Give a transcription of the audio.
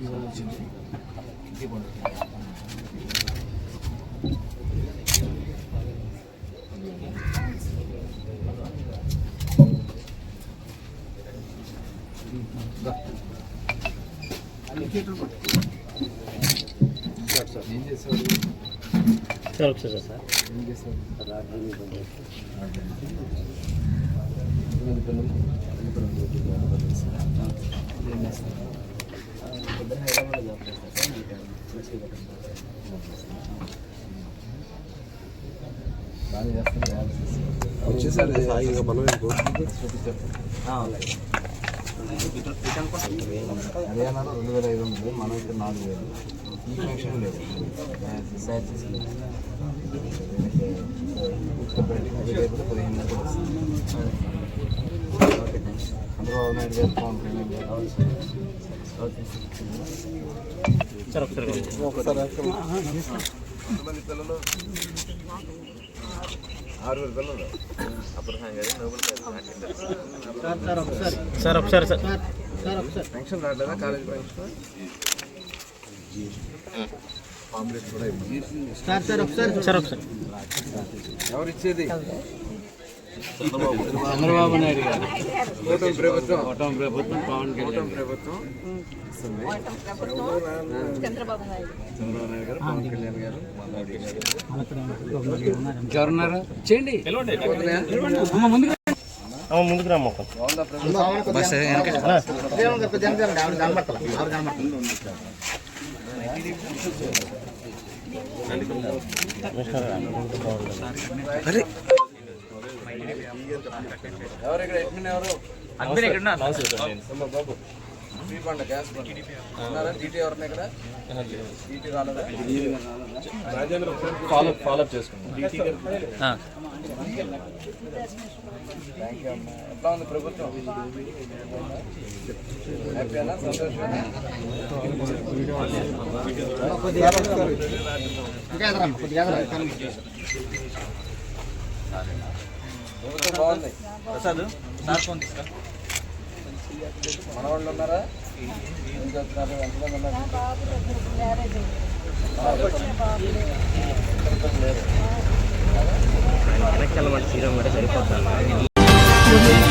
이거 지금 이게 뭐냐 sir ఎనిమిది sir బాగా చేస్తారు? వచ్చేసారి ఇంకా అలాగే హర్యానాలో రెండు వేల ఐదు వందలు మన ఇక్కడ నాలుగు వేలు. ఈ పెన్షన్ లేదు. పదిహేను చంద్రబాబు నాయుడు గారు పవన్ కళ్యాణ్ గారు ఒకసారి ఆరుగురు పిల్లలు అబ్రహాం గారి నోబెల్ సార్ ఒకసారి సార్. పెన్షన్ రావట్లేదా? College pension? కాంప్లీట్ కూడా అయిపోయింది. సార్ ఒకసారి. ఎవరు ఇచ్చేది చంద్రబాబు నాయుడు గారు. కూటమి ప్రభుత్వం. కూటమి ప్రభుత్వం పవన్ కళ్యాణ్ ప్రభుత్వం. చంద్రబాబు నాయుడు చంద్రబాబు నాయుడు గారు పవన్ కళ్యాణ్ గారు. ఇంకెవరున్నారు? చేయండి. అమ్మ ముందుకు రా. మొక్క బాగుందా ప్రభుత్వం ఎవరు ఇక్కడ అడ్మిన్ ఎవరు బాబు ఫ్రీ పండ గ్యాస్ ఉన్నారా డీటీ ఎవరిని ఇక్కడ డీటీ రాలేదా ఫాలో ఫాలో అప్ చేసుకుంటాం ఎట్లా ఉంది ప్రభుత్వం హ్యాపీనా ప్రభుత్వం బాగుంది ప్రసాద్ సార్ ఫోన్ తీసుకో మన వాళ్ళు ఉన్నారా ఏం చేస్తున్నారు ఎంతమంది ఉన్నారు వెనక్కి వెళ్ళమంటే సీరం కూడా సరిపోతుంది